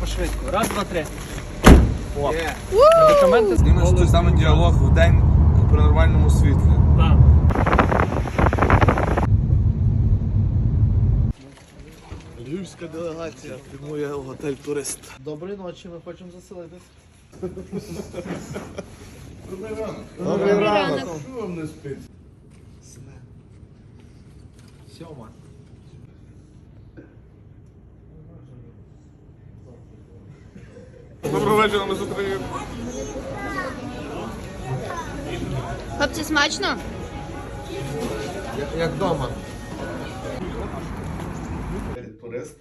пошвидко. Раз, два, три. О. Медикаменти З ними той самий діалог в день при нормальному світлі. Так. Львівська делегація прямує в готель турист. Доброї ночі, ми хочемо заселитись. Добрий ранок. Що вам не спить? Сьома. Вечора, ми з України. Хлопці, смачно? Як вдома. Турист.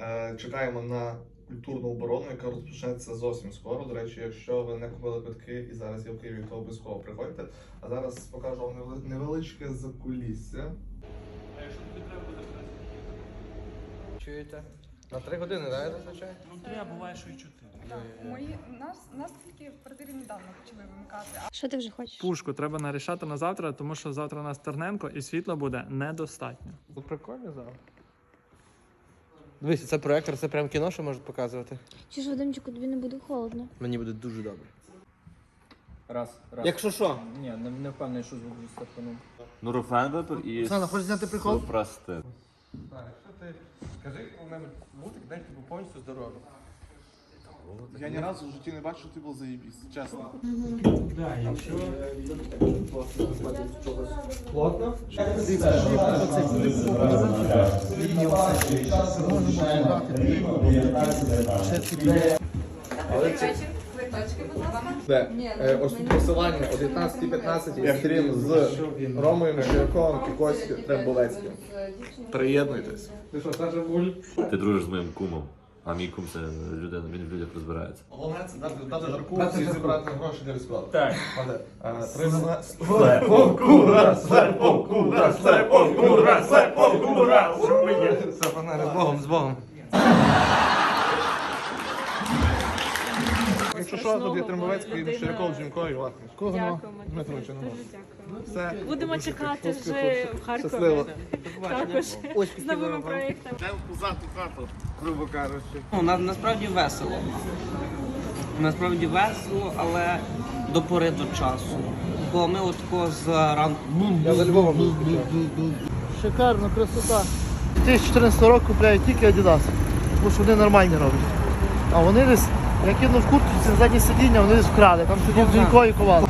Е, Чекаємо на культурну оборону, яка розпочнеться зовсім скоро. До речі, якщо ви не купили квитки і зараз є в Києві, то обов'язково приходьте. А зараз покажу вам невеличке закулісся. А якщо тобі треба буде Чуєте? На три години, так, зазвичай? Ну, три, а буває, що і чотири. Мої нас нас тільки в квартирі недавно почали вимикати. Що ти вже хочеш? Пушку треба нарішати на завтра, тому що завтра у нас Терненко і світла буде недостатньо. Тут прикольно зал. Дивись, це проектор, це прям кіно, що можуть показувати. Чи ж Вадимчику тобі не буде холодно? Мені буде дуже добре. Раз, раз. Якщо що? Ні, не, не впевнений, що звук стартанув. Нурофен випив і Оксана, хочеш зняти прикол? супрастит. Якщо ти скажи коли-небудь мультик, де ти був повністю здоровий. Я ні разу в житті не бачу, що ти був заєбісь, чесно. Де? Е, Ось тут посилання о 19.15 стрім з Ромою Мишляковим і Костю Требовецьким. Приєднуйтесь. Ти що, Саша Буль? Ти дружиш з моїм кумом, а мій кум це людина, він в людях розбирається. Головне це дати, дати жарку і зібрати гроші для військових. Так. Паде. Е, Три. Слепокура, слепокура, слепокура, слепокура. Все, погнали, з Богом, з Богом. Тут є Трембовецький, Мещеряков, Джимко і. Кого нема? Дмитровича нема. Все. Будемо чекати вже в Харкові. Щасливо. Також з новими проєктами. Грубо кажучи. Ну, на, насправді весело. Насправді весело, але до пори до часу. Бо ми от тако з ранку. Я за Львовом. Шикарно, красота. 2014 року купляють тільки Adidas, тому що вони нормальні роблять. А вони десь, я кинув куртку, це заднє сидіння, вони вкрали, там сидів Дзюнько і ховали.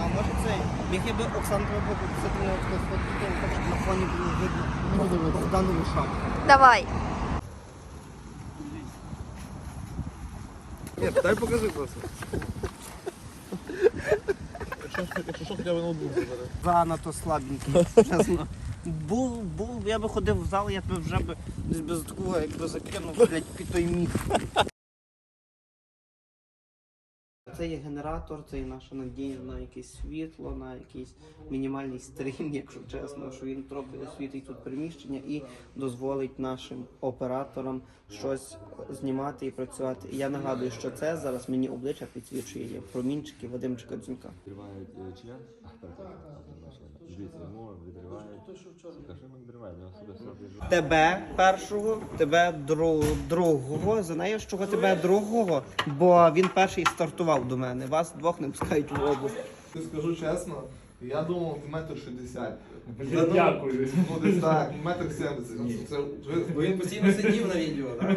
А може цей? Міг я би Оксану треба було записати на фото, так щоб на фоні було видно Богданову шапку. Давай. Ні, дай покажи просто. Якщо що, хоча б ноутбук забере. Занадто слабенький, чесно. Був, був, я би ходив в зал, я б вже б десь без такого, якби закинув, блядь, під той міг. Це є генератор, це є наша надія на якесь світло, на якийсь мінімальний стрім, якщо чесно, що він трохи освітить тут приміщення і дозволить нашим операторам щось знімати і працювати. Я нагадую, що це зараз мені обличчя підсвічує є промінчики Вадимчика Дзюнька. Відривають член? Дивіться, йому відривають. Тебе першого, тебе другого, за нею чого тебе другого, бо він перший стартував до мене. Вас двох не пускають в область. Ти скажу чесно, я думав, ти метр шістдесят. Дякую. Ну, десь так, метр сімдесят. Це, Бо він постійно сидів на відео, так?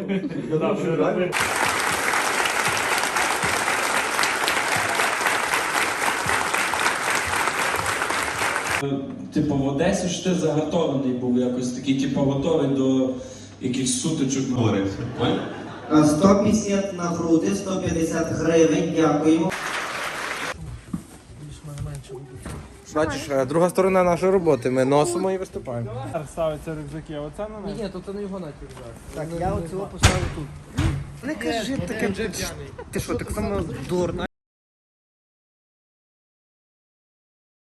Типу в Одесі ж ти загартований був якось такий, типу, готовий до якихось сутичок. 150 на груди, 150 гривень, дякуємо. Бачиш, е, друга сторона нашої роботи. Ми носимо і виступаємо. Ставиться рюкзаки, оце на них. Ні, то це не його натяк. Так, я оцього поставив тут. Не кажи таке. Ти що, так само дурна?